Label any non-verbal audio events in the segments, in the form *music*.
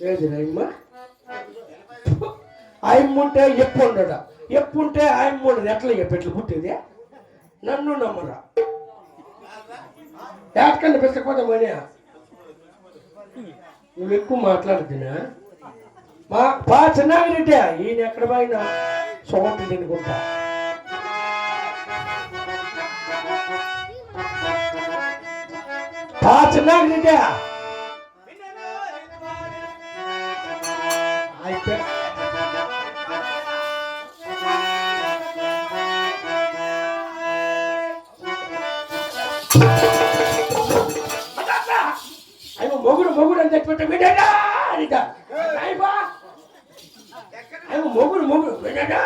ఏది ఆయమ్ముంటే ఎప్పు ఉండడు ఎప్పుంటే ఆయమ్మ ఉండదు ఎట్లా చెప్పి ఎట్లా పుట్టేది? నన్ను నమ్మరా? ఎక్కడికన్నా పెట్టకపోతే మనీ నువ్వు ఎక్కువ మాట్లాడుతున్నా? మా బా చిన్నాగిరెడ్డి ఈయన ఎక్కడ పోయినా? సోమటి తినుకుంటా బా చిన్నాగిరెడ్డి అయితే అయ్యో మొగుడు మొగుడు అని చెప్పి వినడా? అనిట అయ్యో మొగుడు మొగుడు. వినడా?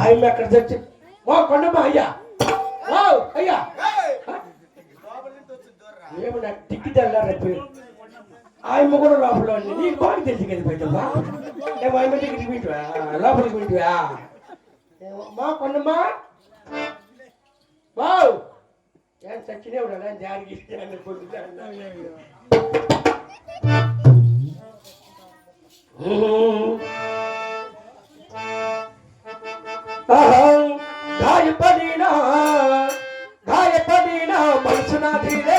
ఆయమ్మ అక్కడ తెచ్చి ఓ కొండమ్మ అయ్యా. ఓ అయ్యా. ఏమన్నా టిక్కి తెల్లారా పేరు ఆయన కూడా లోపల ఉంది నీకు బాగా తెలిసి కదా పెట్టమ్మా ఏమో ఆయన టికెట్ వింటువా లోపలికి వింటువా మా కొండమ్మా వావ్ ఏం చచ్చినే ఉన్నా దానికి గాయపడినా గాయపడినా మనసు నాదిలే గాయాలు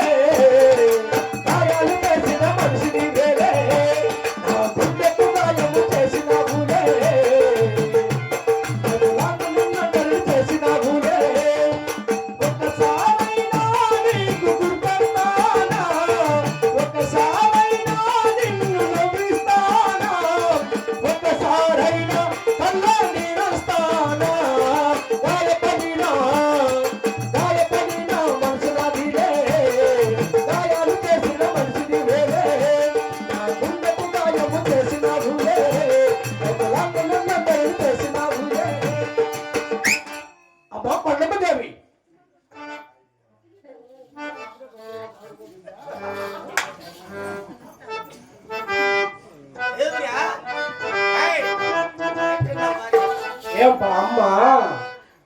ఏం అమ్మ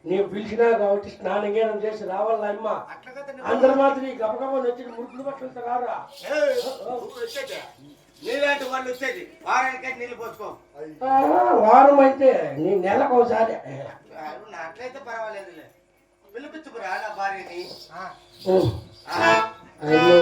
నీవు పిలిచినా కాబట్టి స్నానం గీనం చేసి రావాలా అమ్మ? అందరు మాత్రం ఈ గబగబ వచ్చి మురుకులు పట్టుకుంటా రారా? నీలాంటి వాళ్ళు వచ్చేది. వారానికి నీళ్ళు పోసుకో. ఆ, వారం అయితే నీ నెలకు ఒకసారి. అట్లయితే పర్వాలేదులే. పిలిపించుకురా నా భార్యని. అయ్యో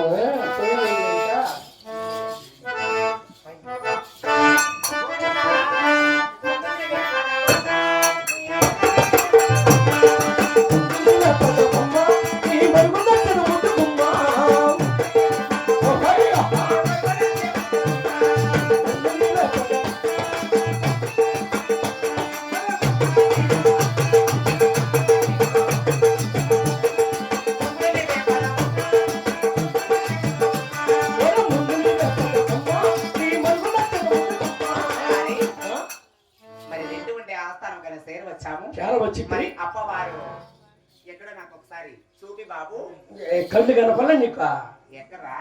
ఒకసారి చూపి బాబు. కళ్ళు కనపలే నీకు? ఎక్కరా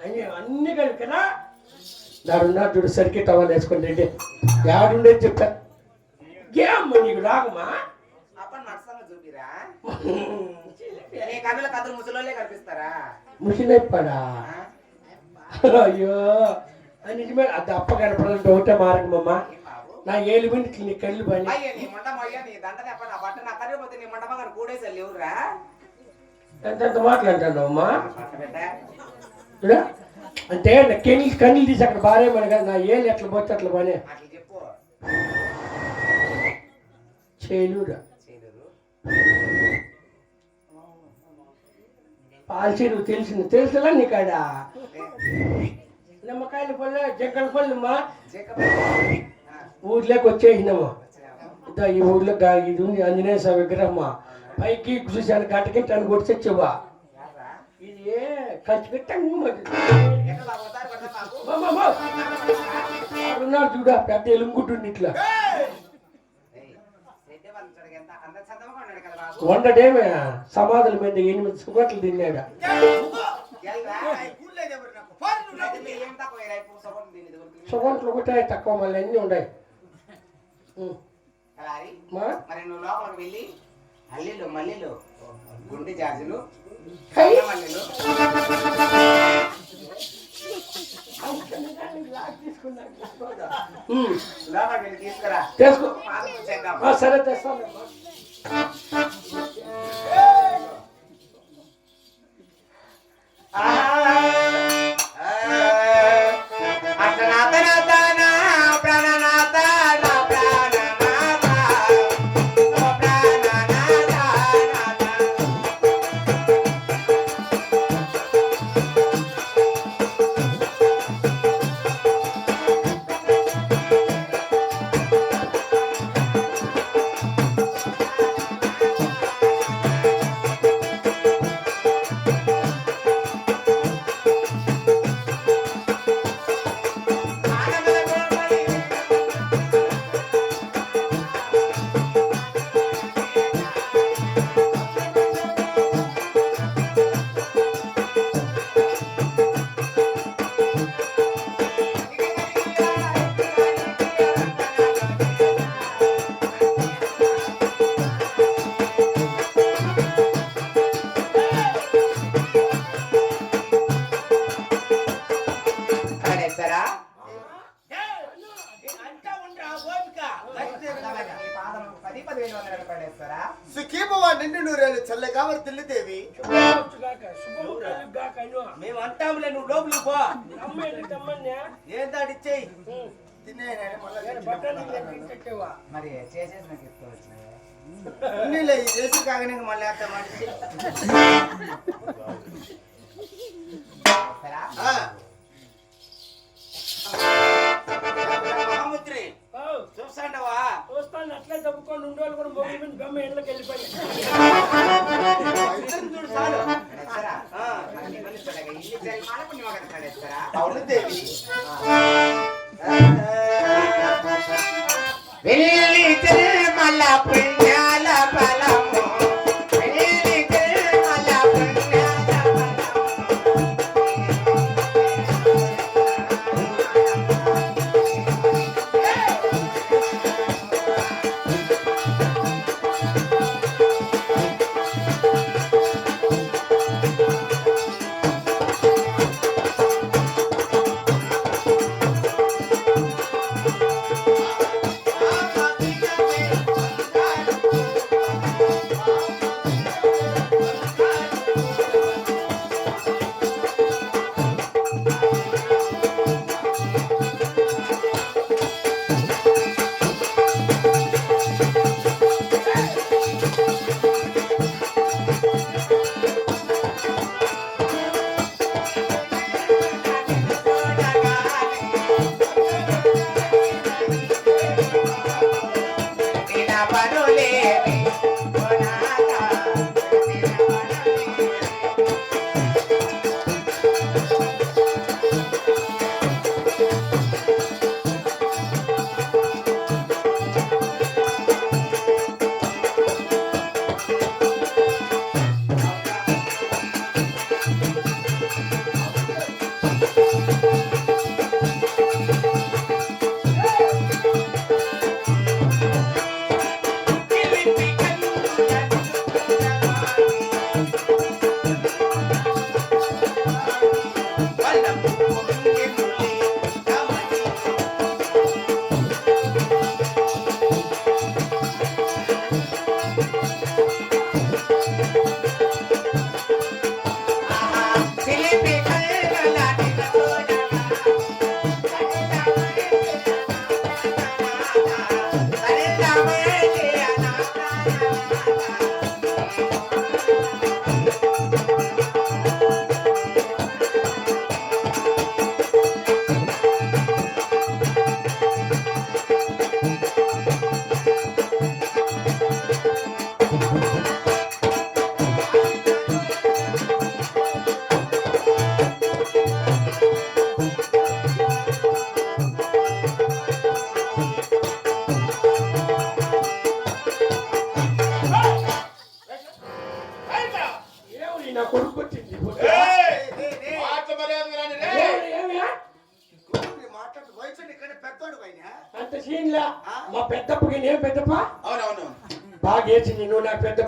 అన్ని అన్ని కనుకనా? నాడున్నా చూడు సర్కిట్ అవ్వాలి వేసుకుని రెడ్డి యాడుండేది చెప్తా. ఏమ్మ నీకు రాగమా అప్ప నర్సంగా చూపిరా. నీ కన్నుల కథలు ముసలోళ్ళే కనిపిస్తారా? ముసినైపోడా ఆ? అయ్యో. నిజమే అది అప్ప కనపడాలంటే ఒకటే మార్గమమ్మ ఏం బాబు నా ఏలు వింటి నీ కళ్ళు పని అయ్యా నీ మండపం అయ్యా నీ దండ తెప్ప నా బట్ట నా కర్రీ పోతే నీ మండపం కానీ కూడేసి లేవురా ఎంత మాట్లాంటాను అమ్మా అంటే నా కెళ్ళి కన్నీళ్ళు తీసి అక్కడ బారేమని కదా నా ఏళ్ళు ఎట్లా పోతే అట్లా పని. చెప్పు. చేలురా చేయలేదు పాల్చేరు తెలిసింది తెలుసులా నీకాడా? నిమ్మకాయల పళ్ళు జగ్గల పళ్ళు మా ఊర్లోకి వచ్చేసినాము. ఇదో ఈ ఊర్లో ఇది ఉంది ఆంజనేయ స్వామి విగ్రహమ్మా పైకి చూశాను గంటకింటాను కొట్టి తెచ్చావా ఇది ఏ ఖర్చు పెట్టండి చూడ పెద్ద ఎలుంగుంటుంది ఇట్లా. వండడేమే సమాధుల మీద ఎనిమిది సుగట్లు తిన్నాడు. సుగంట్లు ఒకటే తక్కువ మళ్ళీ అన్నీ ఉన్నాయి? మా? మరి నువ్వు లోపలికి వెళ్ళి అల్లీలు మల్లెలు గుండె జాజులు మల్లెలు. లోపలికి వెళ్ళి తీసుకురా. సరే తెస్తానమ్మా పదివేలు వందల పడేస్తారా సుఖీభవ నిండు నూరేళ్ళు చల్లగా వర్తిల్లుదేవి మేము అంటాములే నువ్వు లోపలికి పో. ఏం కట్టేవా మరి చేసేసి నాకు ఉన్నీలే కాగానే మళ్ళీ అట్ట మనిషి *laughs* ఒకటి పడేస్తారా అవును దేవి.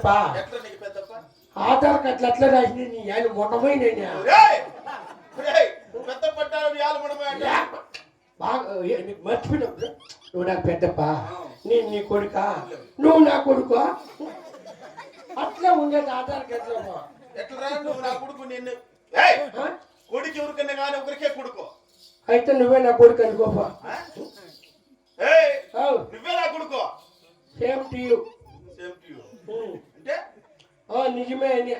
పెద్దప్ప? ఎట్లా ఆధార్ కార్డు అట్లా రాసింది నీ ఆయన మొట్టమైన రేయ్! రేయ్! పెద్ద పట్టాలు యాలు మనమే అంటే బాగా ఏ, నీకు మర్చిపోయినప్పుడు నువ్వు నాకు పెద్దప్ప? నేను నీ కొడుక? నువ్వు నా కొడుకు? అట్లా ఉండేది ఆధార్ కార్డులో. ఎట్లా నువ్వు నా కొడుకు నిన్ను. ఏయ్ కొడుకు ఎవరికన్నా కానీ ఒకరికే కొడుకు. అయితే నువ్వే నా కొడుకు అనుకోపా? నువ్వే నా కొడుకు. Same to you. నిజమే అని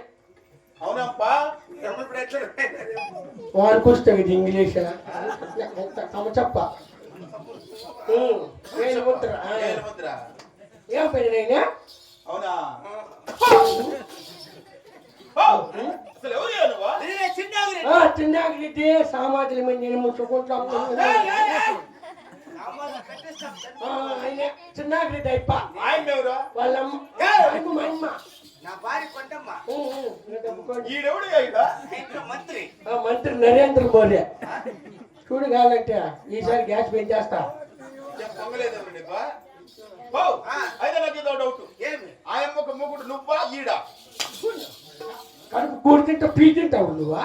అవునప్పా వానికి వస్తుంది ఇది ఇంగ్లీష్ తమ చెప్ప. నేను ముద్ర? ఆ. ఏలు ముద్ర? ఏం పని నైనా? అవునా? సామాజిక మంది నేను ముట్టుకుంటాం. ఆయన. చిన్నాగిరి అయిప ఆయన ఎవరు వాళ్ళ అమ్మ ఆయమ్మ, మా అమ్మ. నా భార్య. ఈడెవడు మంత్రి. ఆ మంత్రి నరేంద్ర మోదీ చూడు కావాలంటే ఈసారి గ్యాస్ పెంచేస్తా! అయితే నాకు? ఏదో డౌట్ ఏమి? ఆయన ఒక మొగుడు నువ్వా ఈడ? కడుపు కూడి తింటా పీ తింటావు నువ్వా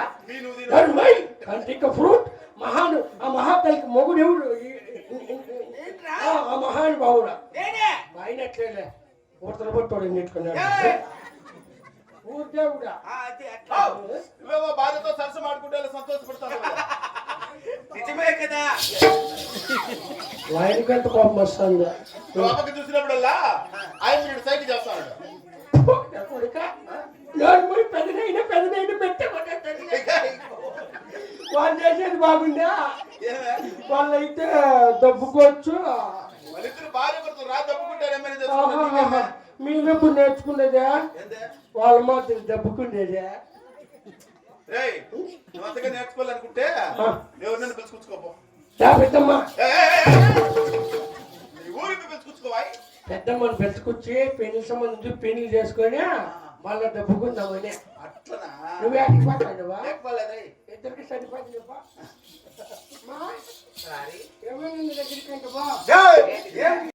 ఫ్రూట్. మహాను ఆ మహాతల్కి మొగుడు ఎవడు ఆ, మహానుభావుడు. నేనే. ఆయనట్లేలే ఊతల పట్టోడు నెట్టుకున్నాడు ఏయ్! ఊరు దేవుడా ఆ, అది ఓ! అట్లా నువ్వేమో భార్యతో సరస మాడుకుంటే సంతోషపడతావు. నిజమే కదా. ఆయనకంత కోపం వస్తుంది. నువ్వు అమ్మకి చూసినప్పుడల్లా ఆయన మీరు సైకి చేస్తాడు. పెద్దనైనా పెద్దనైనా పెట్టకుండా వాళ్ళు చేసేది బాగుందా? ఏమే? వాళ్ళైతే దబ్బుకోవచ్చు. వాళ్ళిద్దరు భార్య రా తప్పుకుంటారు చేసుకుంటారు మేమెప్పుడు నేర్చుకునేదా వాళ్ళ మాత్రం అంతగా నేర్చుకోవాలనుకుంటే ఎవరు నన్ను పిలుచుకొచ్చుకోపో. దా పెద్దమ్మ. ఏయ్, ఏయ్, ఏయ్! నీ ఊరికి పిలుచుకొచ్చుకోవాయి. పెద్దమ్మని పెట్టుకొచ్చి పెళ్ళి సంబంధం పెళ్ళి చేసుకొని మళ్ళా దబ్బుకుందామని. అట్లనా? నువ్వే అడిగి పక్కనువా లేకపోలేదే ఇద్దరికి సరిపోతుంది ఏమైంది దగ్గరికి